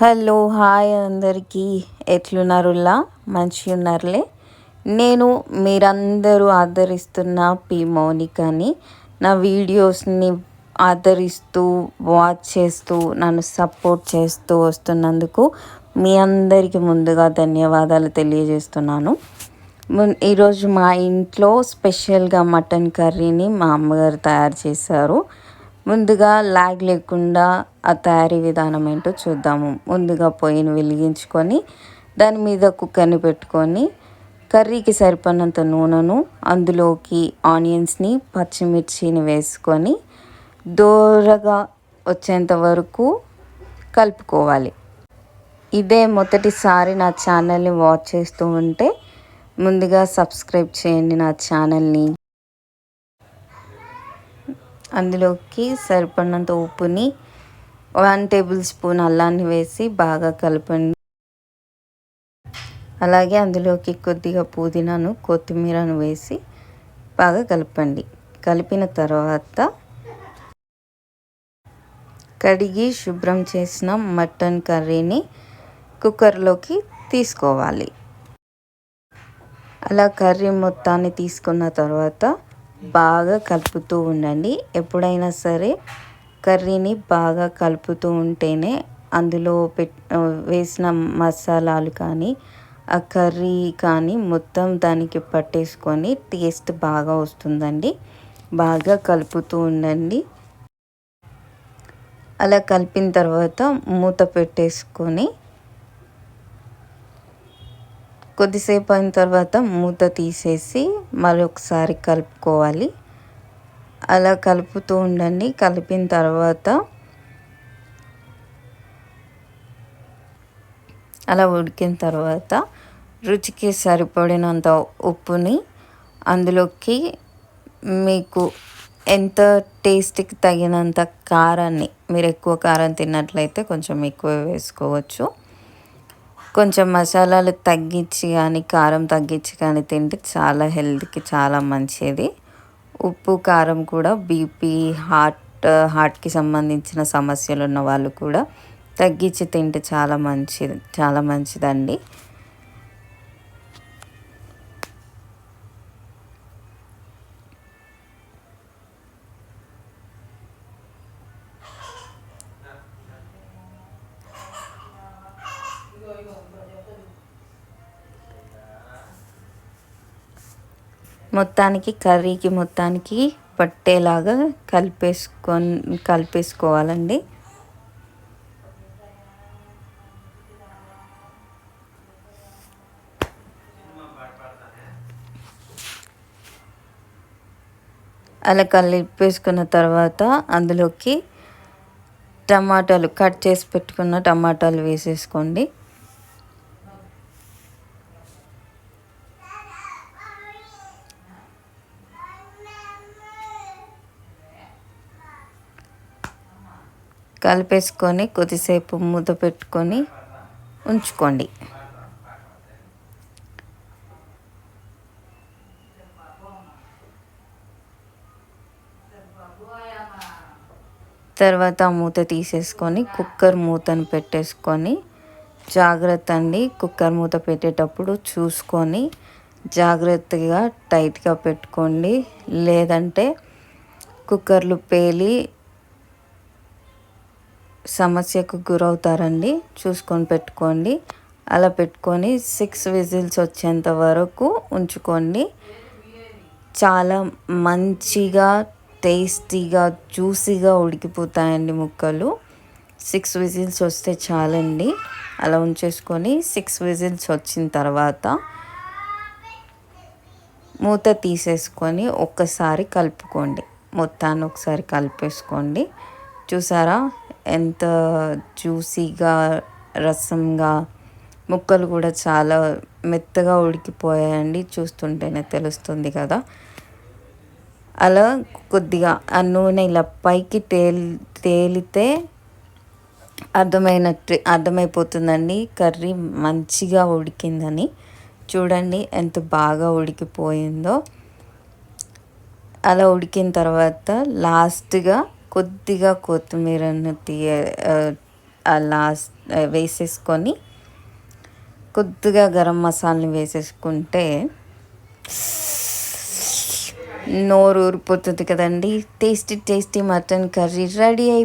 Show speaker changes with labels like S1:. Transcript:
S1: Hello hi అందరికీ. ఎట్లున్నారులా? మంచి ఉన్నారులే నేను మీరందరూ ఆదరిస్తున్న పి మౌనికని. నా వీడియోస్ని ఆదరిస్తూ వాచ్ చేస్తూ నన్ను సపోర్ట్ చేస్తూ వస్తున్నందుకు మీ అందరికీ ముందుగా ధన్యవాదాలు తెలియజేస్తున్నాను. ఈరోజు మా ఇంట్లో స్పెషల్గా మటన్ కర్రీని మా అమ్మగారు తయారు చేశారు. ముందుగా లాగ్ లేకుండా ఆ తయారీ విధానం ఏంటో చూద్దాము. ముందుగా పొయ్యిని వెలిగించుకొని దాని మీద కుక్కర్ని పెట్టుకొని కర్రీకి సరిపడినంత నూనెను అందులోకి ఆనియన్స్ని పచ్చిమిర్చిని వేసుకొని దోరగా వచ్చేంత వరకు కలుపుకోవాలి. ఇదే మొదటిసారి నా ఛానల్ని వాచ్ చేస్తూ ఉంటే ముందుగా సబ్స్క్రైబ్ చేయండి నా ఛానల్ని. అందులోకి సరిపడినంత ఉప్పుని వన్ టేబుల్ స్పూన్ అల్లాన్ని వేసి బాగా కలపండి. అలాగే అందులోకి కొద్దిగా పుదీనాను కొత్తిమీరను వేసి బాగా కలపండి. కలిపిన తర్వాత కడిగి శుభ్రం చేసిన మటన్ కర్రీని కుక్కర్లోకి తీసుకోవాలి. అలా కర్రీ మొత్తాన్ని తీసుకున్న తర్వాత బాగా కలుపుతూ ఉండండి. ఎప్పుడైనా సరే కర్రీని బాగా కలుపుతూ ఉంటేనే అందులో పెట్ వేసిన మసాలాలు కానీ ఆ కర్రీ కానీ మొత్తం దానికి పట్టేసుకొని టేస్ట్ బాగా వస్తుందండి. బాగా కలుపుతూ ఉండండి. అలా కలిపిన తర్వాత మూత పెట్టేసుకొని కొద్దిసేపు అయిన తర్వాత మూత తీసేసి మళ్ళీ ఒకసారి కలుపుకోవాలి. అలా కలుపుతూ ఉండండి. కలిపిన తర్వాత అలా ఉడికిన తర్వాత రుచికి సరిపడినంత ఉప్పుని అందులోకి మీకు ఎంత టేస్ట్కి తగినంత కారాన్ని మీరు ఎక్కువ కారం తిన్నట్లయితే కొంచెం ఎక్కువ వేసుకోవచ్చు. కొంచెం మసాలాలు తగ్గించి కానీ కారం తగ్గించి కానీ తింటే చాలా హెల్త్కి చాలా మంచిది. ఉప్పు కారం కూడా బీపీ హార్ట్ హార్ట్కి సంబంధించిన సమస్యలు ఉన్న వాళ్ళు కూడా తగ్గించి తింటే చాలా మంచిది చాలా మంచిదండి. మొత్తానికి కర్రీకి మొత్తానికి పట్టేలాగా కలిపేసుకొని కలిపేసుకోవాలండి. అలా కలిపేసుకున్న తర్వాత అందులోకి టమాటాలు కట్ చేసి పెట్టుకున్న టమాటాలు వేసేసుకోండి. కలిపేసుకొని కొద్దిసేపు మూత పెట్టుకొని ఉంచుకోండి. తర్వాత మూత తీసేసుకొని కుక్కర్ మూతను పెట్టేసుకొని జాగ్రత్త అండి. కుక్కర్ మూత పెట్టేటప్పుడు చూసుకొని జాగ్రత్తగా టైట్గా పెట్టుకోండి. లేదంటే కుక్కర్లు పేలి సమస్యకు గురవుతారండి. చూసుకొని పెట్టుకోండి. అలా పెట్టుకొని సిక్స్ విజిల్స్ వచ్చేంత వరకు ఉంచుకోండి. చాలా మంచిగా టేస్టీగా జ్యూసీగా ఉడికిపోతాయండి ముక్కలు. సిక్స్ విజిల్స్ వస్తే చాలండి. అలా ఉంచేసుకొని సిక్స్ విజిల్స్ వచ్చిన తర్వాత మూత తీసేసుకొని ఒక్కసారి కలుపుకోండి. మొత్తాన్ని ఒకసారి కలిపేసుకోండి. చూసారా? ఎంత జ్యూసీగా రసంగా ముక్కలు కూడా చాలా మెత్తగా ఉడికిపోయాయండి. చూస్తుంటేనే తెలుస్తుంది కదా. అలా కొద్దిగా ఆ నూనె ఇలా పైకి తేలి తేలితే అర్థమైనట్టు అర్థమైపోతుందండి. కర్రీ మంచిగా ఉడికిందని. చూడండి ఎంత బాగా ఉడికిపోయిందో. అలా ఉడికిన తర్వాత లాస్ట్గా కొద్దిగా కొత్తిమీరను తీయ లాస్ట్ వేసేసుకొని కొద్దిగా గరం మసాలాని వేసేసుకుంటే నోరు ఊరిపోతుంది కదండి. Tasty tasty mutton curry ready అయి